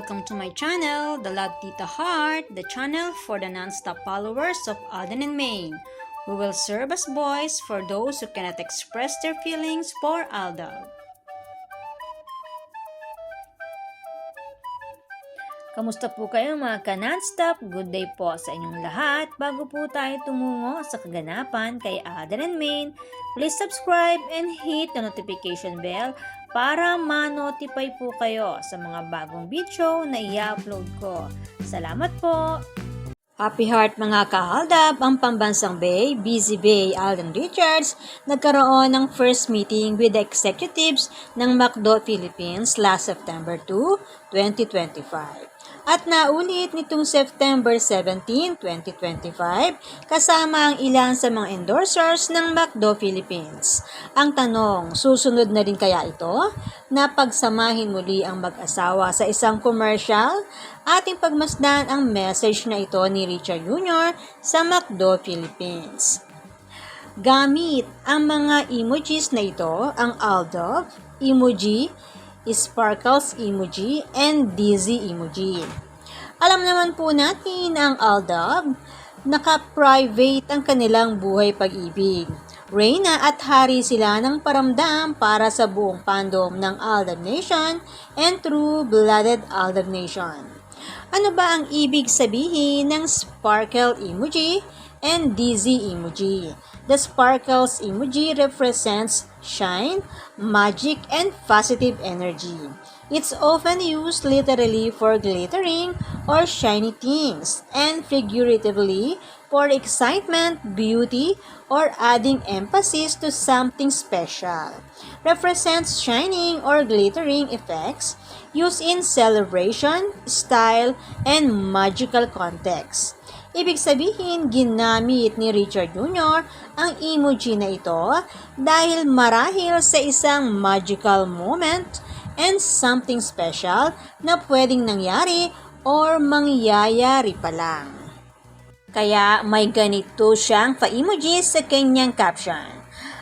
Welcome to my channel, The Love Tita Heart, the channel for the non-stop followers of Alden and Maine, who will serve as voice for those who cannot express their feelings for Aldab. Kamusta po kayo mga ka-nonstop? Good day po sa inyong lahat. Bago po tayo tumungo sa kaganapan kay Alden and Maine, please subscribe and hit the notification bell para ma-notify po kayo sa mga bagong video na i-upload ko. Salamat po! Happy Heart mga kahaldab, ang pambansang Bay, Busy Bay Alden Richards, nagkaroon ng first meeting with the executives ng McDo Philippines last September 2, 2025 at naulit nitong September 17, 2025 kasama ang ilan sa mga endorsers ng McDo Philippines. Ang tanong, susunod na rin kaya ito na pagsamahin muli ang mag-asawa sa isang commercial? Ating pagmasdan ang message na ito ni Richard Jr. sa McDo Philippines. Gamit ang mga emojis na ito, ang Aldov emoji, sparkles emoji, and dizzy emoji. Alam naman po natin ang Aldab, naka-private ang kanilang buhay pag-ibig. Reyna at Hari sila ng paramdam para sa buong fandom ng Aldab Nation and true-blooded Aldab Nation. Ano ba ang ibig sabihin ng sparkle emoji and dizzy emoji? The sparkles emoji represents shine, magic, and positive energy. It's often used literally for glittering or shiny things, and figuratively for excitement, beauty, or adding emphasis to something special. Represents shining or glittering effects used in celebration, style, and magical context. Ibig sabihin, ginamit ni Richard Jr. ang emoji na ito dahil marahil sa isang magical moment and something special na pwedeng nangyari or mangyayari pa lang. Kaya may ganito siyang pa-emoji sa kanyang caption.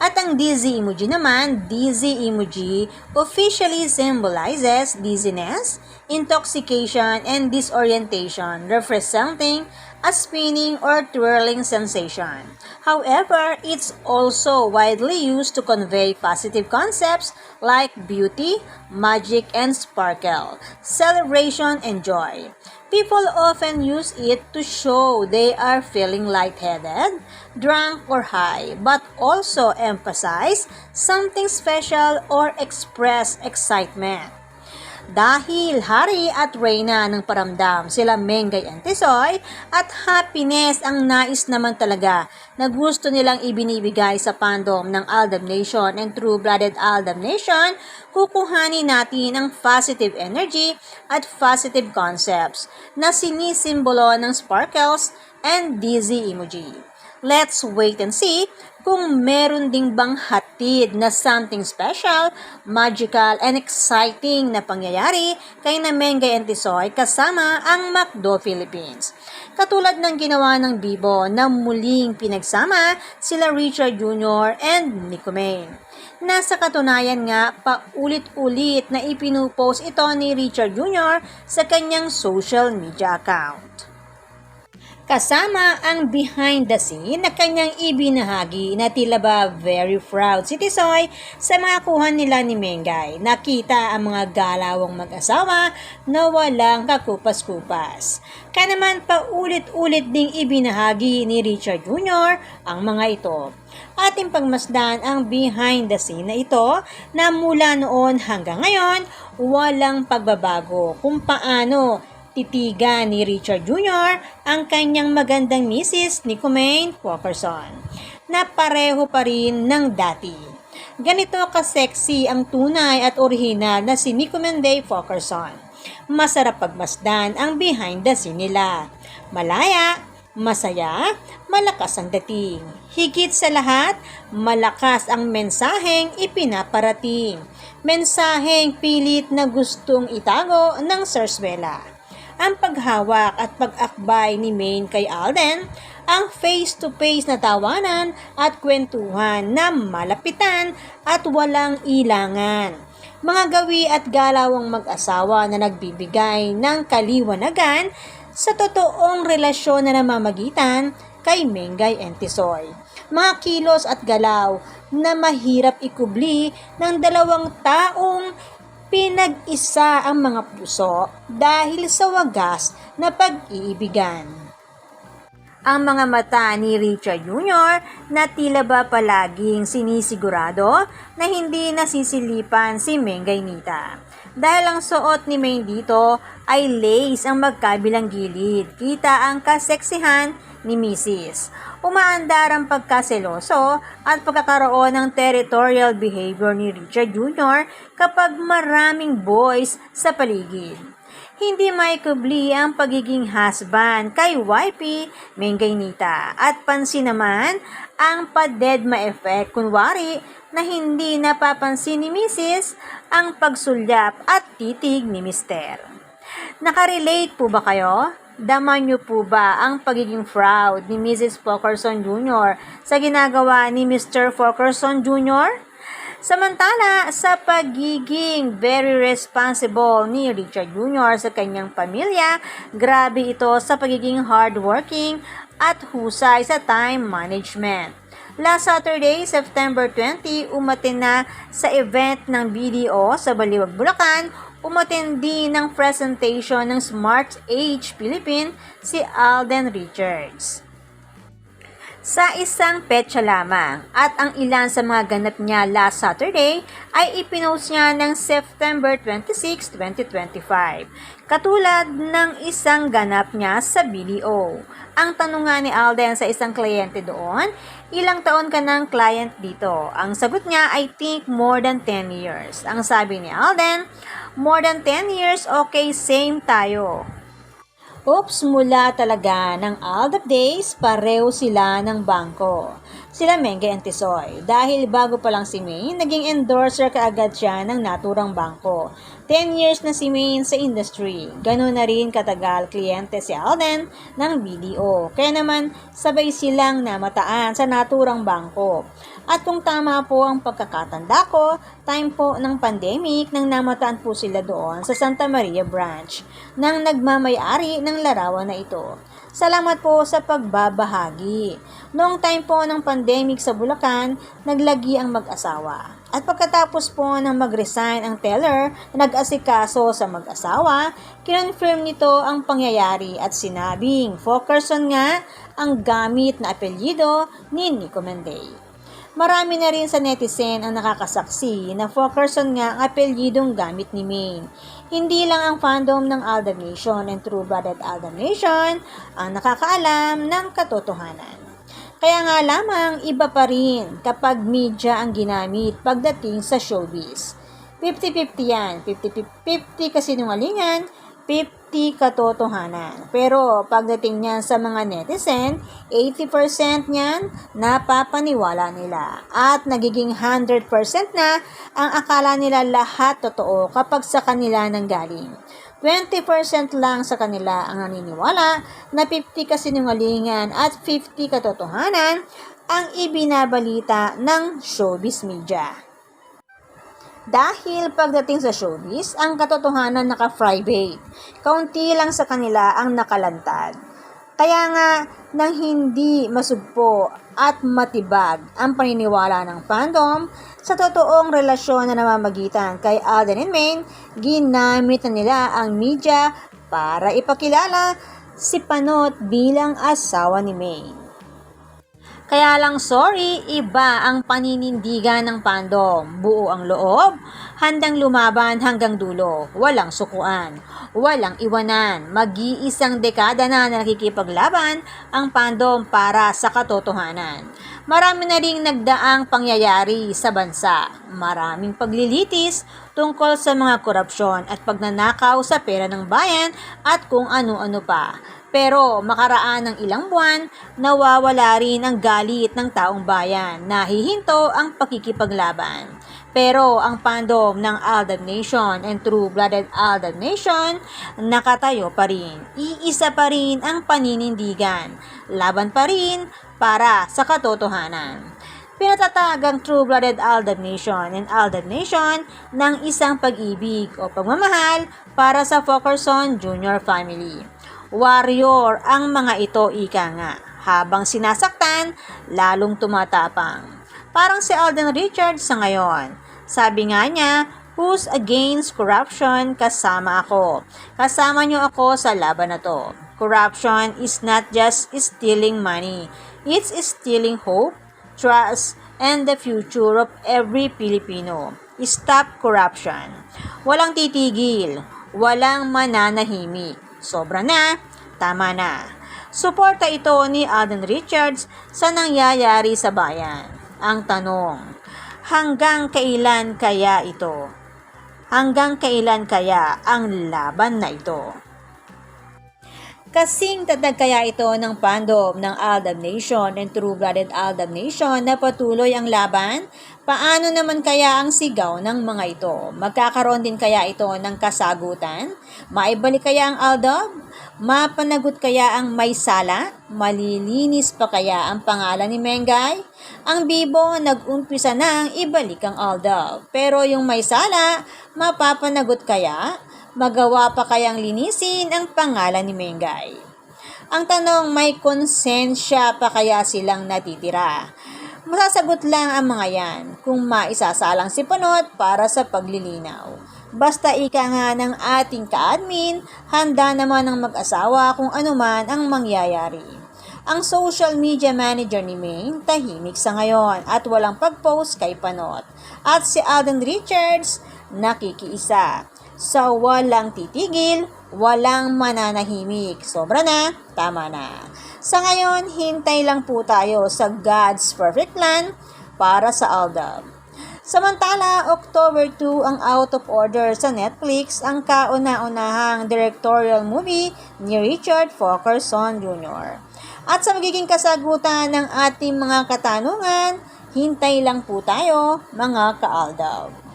At ang dizzy emoji naman, dizzy emoji officially symbolizes dizziness, intoxication, and disorientation, representing a spinning or twirling sensation. However, it's also widely used to convey positive concepts like beauty, magic, and sparkle, celebration, and joy. People often use it to show they are feeling lightheaded, drunk, or high, but also emphasize something special or express excitement. Dahil Hari at Reyna ng paramdam, sila Mengay and Tisoy, at happiness ang nais naman talaga na gusto nilang ibinibigay sa fandom ng Aldam Nation and True-Blooded Aldam Nation, kukuhanin natin ang positive energy at positive concepts na sinisimbolo ng sparkles and dizzy emoji. Let's wait and see kung meron ding bang hatid na something special, magical, and exciting na pangyayari kay Namengay and Tisoy kasama ang McDo Philippines. Katulad ng ginawa ng Bibo na muling pinagsama sila Richard Jr. and Nico Main. Nasa katunayan nga, paulit-ulit na ipinupost ito ni Richard Jr. sa kanyang social media account kasama ang behind the scene na kanyang ibinahagi na tila ba very proud si Tisoy sa mga kuhan nila ni Mengay. Nakita ang mga galawang mag-asawa na walang kakupas-kupas. Kaya naman paulit-ulit ding ibinahagi ni Richard Jr. ang mga ito. Ating pagmasdan ang behind the scene na ito na mula noon hanggang ngayon walang pagbabago kung paano titigan ni Richard Jr. ang kanyang magandang misis ni Kumain Walkerson na pareho pa rin ng dati. Ganito ka-sexy ang tunay at orihinal na si Nico Menday Walkerson. Masarap pagmasdan ang behind the scene nila. Malaya, masaya, malakas ang dating. Higit sa lahat, malakas ang mensaheng ipinaparating. Mensaheng pilit na gustong itago ng sarswela ang paghawak at pag-akbay ni Maine kay Alden, ang face-to-face na tawanan at kwentuhan na malapitan at walang ilangan. mga gawi at galawang mag-asawa na nagbibigay ng kaliwanagan sa totoong relasyon na namamagitan kay Mengay and. Mga kilos at galaw na mahirap ikubli ng dalawang taong pinag-isa ang mga puso dahil sa wagas na pag-iibigan ang mga mata ni Richard Jr. na tila ba palaging sinisigurado na hindi nasisilipan si Mengay Nita. Dahil ang suot ni Maine dito ay lace ang magkabilang gilid. Kita ang kaseksihan ni Mrs. Umaandar ang pagkaseloso at pagkakaroon ng territorial behavior ni Richard Jr. kapag maraming boys sa paligid hindi maikubli ang pagiging husband kay wifey Mengay Nita. At pansin naman ang padedma effect kunwari na hindi napapansin ni Mrs. ang pagsulyap at titig ni Mr. Nakarelate po ba kayo? Daman niyo po ba ang pagiging proud ni Mrs. Fulkerson Jr. sa ginagawa ni Mr. Fulkerson Jr.? Samantala, sa pagiging very responsible ni Richard Jr. sa kanyang pamilya, grabe ito sa pagiging hardworking at husay sa time management. Last Saturday, September 20, umatin na sa event ng BDO sa Baliwag, Bulacan, umatin din ng presentation ng Smart Age Philippine si Alden Richards sa isang petsa lamang at ang ilan sa mga ganap niya last Saturday ay ipinost niya ng September 26, 2025. Katulad ng isang ganap niya sa BDO. Ang tanong nga ni Alden sa isang kliyente doon, ilang taon ka ng client dito? Ang sagot niya, I think more than 10 years. Ang sabi ni Alden, more than 10 years, okay, same tayo. Oops, mula talaga ng all the days, pareho sila ng bangko. Sila Menge and Tisoy. Dahil bago pa lang si May, naging endorser kaagad siya ng naturang bangko. 10 years na si May sa industry. Ganun na rin katagal kliyente si Alden ng BDO. Kaya naman, sabay silang namataan sa naturang bangko. At kung tama po ang pagkakatanda ko, time po ng pandemic nang namataan po sila doon sa Santa Maria Branch nang nagmamayari ng larawan na ito. Salamat po sa pagbabahagi. Noong time po ng pandemic sa Bulacan, naglagi ang mag-asawa. At pagkatapos po ng mag-resign ang teller na nag-asikaso sa mag-asawa, kinonfirm nito ang pangyayari at sinabing Fokerson nga ang gamit na apelyido ni Nico Mendey. Marami na rin sa netizen ang nakakasaksi na Fokerson nga ang apelyidong gamit ni Maine. Hindi lang ang fandom ng Alda Nation and True-Blooded Alda Nation ang nakakaalam ng katotohanan. Kaya nga lamang iba pa rin kapag media ang ginamit pagdating sa showbiz. 50-50 yan. 50-50 kasi nungalingan, 50 katotohanan. Pero pagdating niyan sa mga netizen, 80% niyan napapaniwala nila. At nagiging 100% na ang akala nila lahat totoo kapag sa kanila nanggaling. 20% lang sa kanila ang naniniwala na 50 kasinungalingan at 50 katotohanan ang ibinabalita ng showbiz media. Dahil pagdating sa showbiz, ang katotohanan naka-private. Kaunti lang sa kanila ang nakalantad. Kaya nga, nang hindi masugpo at matibag ang paniniwala ng fandom sa totoong relasyon na namamagitan kay Alden and Maine, ginamit na nila ang media para ipakilala si Panot bilang asawa ni Maine. Kaya lang sorry, iba ang paninindigan ng fandom. Buo ang loob, handang lumaban hanggang dulo, walang sukuan, walang iwanan. Mag-iisang dekada na na nakikipaglaban ang fandom para sa katotohanan. Marami na ring nagdaang pangyayari sa bansa. Maraming paglilitis tungkol sa mga korupsyon at pagnanakaw sa pera ng bayan at kung ano-ano pa. Pero makaraan ng ilang buwan, nawawala rin ang galit ng taong bayan. Nahihinto ang pakikipaglaban. Pero ang fandom ng Alden Nation and True-Blooded Alden Nation nakatayo pa rin. Iisa pa rin ang paninindigan. Laban pa rin para sa katotohanan. Pinatatag ang true-blooded Aldab Nation and Aldab Nation ng isang pag-ibig o pagmamahal para sa Fokerson Junior family. Warrior ang mga ito ika nga. Habang sinasaktan, lalong tumatapang. Parang si Alden Richards sa ngayon. Sabi nga niya, Who's against corruption? Kasama ako. Kasama niyo ako sa laban na to. Corruption is not just stealing money. It's stealing hope, trust, and the future of every Filipino. Stop corruption. Walang titigil. Walang mananahimik. Sobra na. Tama na. Suporta ito ni Alden Richards sa nangyayari sa bayan. Ang tanong, hanggang kailan kaya ito? Hanggang kailan kaya ang laban na ito? Kasing tatag kaya ito ng fandom ng Aldab Nation and True-Blooded Aldab Nation na patuloy ang laban? Paano naman kaya ang sigaw ng mga ito? Magkakaroon din kaya ito ng kasagutan? Maibalik kaya ang Aldab? Mapanagot kaya ang may sala? Malilinis pa kaya ang pangalan ni Mengay? Ang Bibo nag-umpisa na ang ibalik ang Aldab. Pero yung may sala, mapapanagot kaya? Magawa pa kayang linisin ang pangalan ni Mengay? Ang tanong, may konsensya pa kaya silang natitira? Masasagot lang ang mga yan kung maisasalang si Panot para sa paglilinaw. Basta ika nga ng ating ka-admin, handa naman ang mag-asawa kung anuman ang mangyayari. Ang social media manager ni Maine tahimik sa ngayon at walang pag-post kay Panot. At si Alden Richards nakikiisa. Sa walang titigil, walang mananahimik. Sobra na, tama na. Sa ngayon, hintay lang po tayo sa God's perfect plan para sa Aldab. Samantala, October 2 ang Out of Order sa Netflix ang kauna-unahang directorial movie ni Richard Fokerson Jr. At sa magiging kasagutan ng ating mga katanungan, hintay lang po tayo mga ka-Aldab.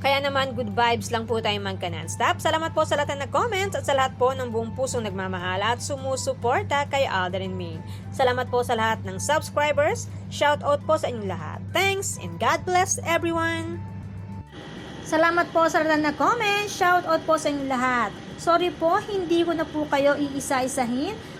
Kaya naman, good vibes lang po tayo magka-non-stop. Salamat po sa lahat na nag-comments at sa lahat po ng buong pusong nagmamahal at sumusuporta kay Alden and Maine. Salamat po sa lahat ng subscribers. Shout out po sa inyong lahat. Thanks and God bless everyone! Salamat po sa lahat na comment. Shout out po sa inyong lahat. Sorry po, hindi ko na po kayo iisa-isahin.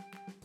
Bye.